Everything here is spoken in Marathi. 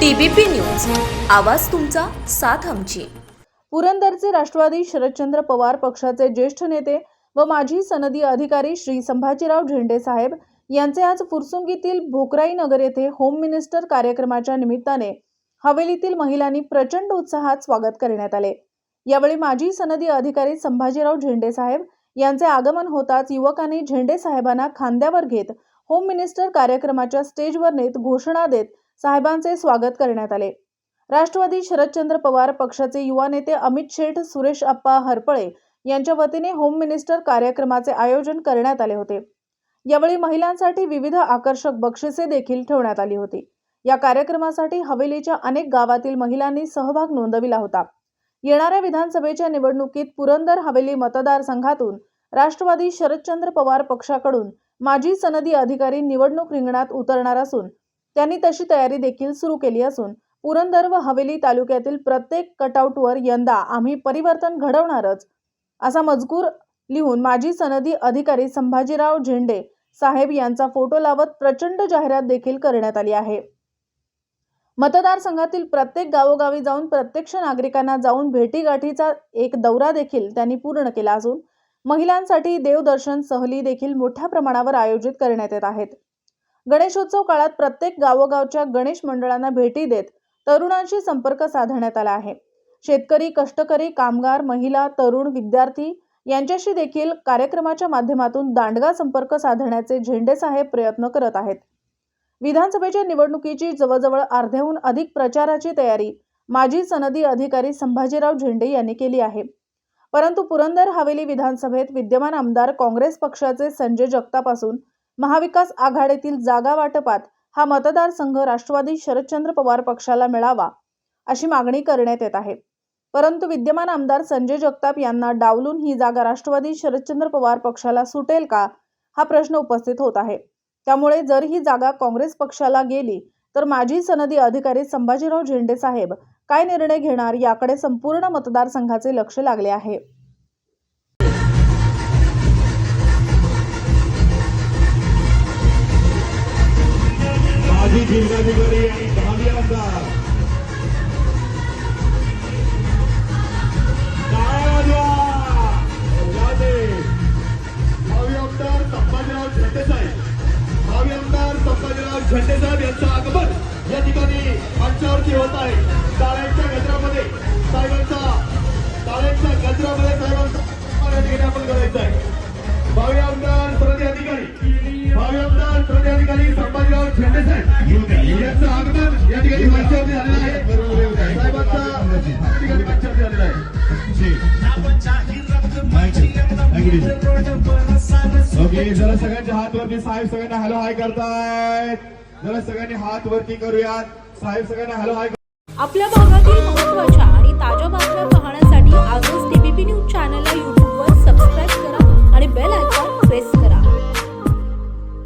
TBP news. आवाज तुमचा साथ आमची. पुरंदरचे राष्ट्रवादी शरदचंद्र पवार पक्षाचे ज्येष्ठ नेते व माजी सनदी अधिकारी श्री संभाजीराव झेंडे साहेब यांचे आज फुरसुंगीतील भोकराई नगर येथे होम मिनिस्टर कार्यक्रमाच्या निमित्ताने हवेलीतील महिलांनी प्रचंड उत्साहात स्वागत करण्यात आले. यावेळी माजी सनदी अधिकारी संभाजीराव झेंडे साहेब यांचे आगमन होताच युवकांनी झेंडे साहेबांना खांद्यावर घेत होम मिनिस्टर कार्यक्रमाच्या स्टेजवर नेत घोषणा देत साहेबांचे स्वागत करण्यात आले. राष्ट्रवादी शरदचंद्र पवार पक्षाचे युवा नेते अमित शेठ सुरेश अप्पा हरपळे यांच्या वतीने होम मिनिस्टर कार्यक्रमाचे आयोजन करण्यात आले होते. यावेळी महिलांसाठी विविध आकर्षक बक्षिसे देखील ठेवण्यात आली होती. या कार्यक्रमासाठी हवेलीच्या अनेक गावातील महिलांनी सहभाग नोंदविला होता. येणाऱ्या विधानसभेच्या निवडणुकीत पुरंदर हवेली मतदारसंघातून राष्ट्रवादी शरदचंद्र पवार पक्षाकडून माजी सनदी अधिकारी निवडणूक रिंगणात उतरणार असून त्यांनी तशी तयारी देखील सुरू केली असून पुरंदर व हवेली तालुक्यातील प्रत्येक कटआउटवर यंदा आम्ही परिवर्तन घडवणारच. असा मजकूर लिहून माजी सनदी अधिकारी संभाजीराव झेंडे साहेब यांचा फोटो लावत प्रचंड जाहिरात देखील करण्यात आली आहे. मतदारसंघातील प्रत्येक गावोगावी जाऊन प्रत्यक्ष नागरिकांना जाऊन भेटीगाठीचा एक दौरा देखील त्यांनी पूर्ण केला असून महिलांसाठी देवदर्शन सहली देखील मोठ्या प्रमाणावर आयोजित करण्यात येत आहेत. गणेशोत्सव काळात प्रत्येक गावोगावच्या गणेश मंडळांना भेटी देत तरुणांशी संपर्क साधण्यात आला आहे. शेतकरी कष्टकरी कामगार महिला तरुण विद्यार्थी यांच्याशी देखील कार्यक्रमाच्या माध्यमातून दांडगा संपर्क साधण्याचे झेंडे साहेब प्रयत्न करत आहेत. विधानसभेच्या निवडणुकीची जवळजवळ अर्ध्याहून अधिक प्रचाराची तयारी माजी सनदी अधिकारी संभाजीराव झेंडे यांनी केली आहे. परंतु पुरंदर हवेली विधानसभेत विद्यमान आमदार काँग्रेस पक्षाचे संजय जगताप असून महाविकास आघाडीतील जागा वाटपात हा मतदारसंघ राष्ट्रवादी शरदचंद्र पवार पक्षाला मिळावा अशी मागणी करण्यात येत आहे. परंतु विद्यमान आमदार संजय जगताप यांना डावलून ही जागा राष्ट्रवादी शरदचंद्र पवार पक्षाला सुटेल का हा प्रश्न उपस्थित होत आहे. त्यामुळे जर ही जागा काँग्रेस पक्षाला गेली तर माजी सनदी अधिकारी संभाजीराव झेंडे साहेब काय निर्णय घेणार याकडे संपूर्ण मतदारसंघाचे लक्ष लागले आहे. जिल्हाधिकारी आणि भावी आमदार भावी आमदार संभाजीराव झेंडे साहेब भावी आमदार संभाजीराव झेंडे साहेब यांचं आगमन या ठिकाणी मंचावरती होत आहे. आगमन या ठिकाणी मंचावरती झालेलं आहे साहेबांचा या ठिकाणी मंचावरती झालेला आहे ओके जरा सगळ्यांच्या हात वरती साहेब सगळ्यांना हॅलो हाय करतायत. जरा सगळ्यांनी हात वरती करूयात. साहेब सगळ्यांना हॅलो हाय आपल्या भागातील महत्त्वाच्या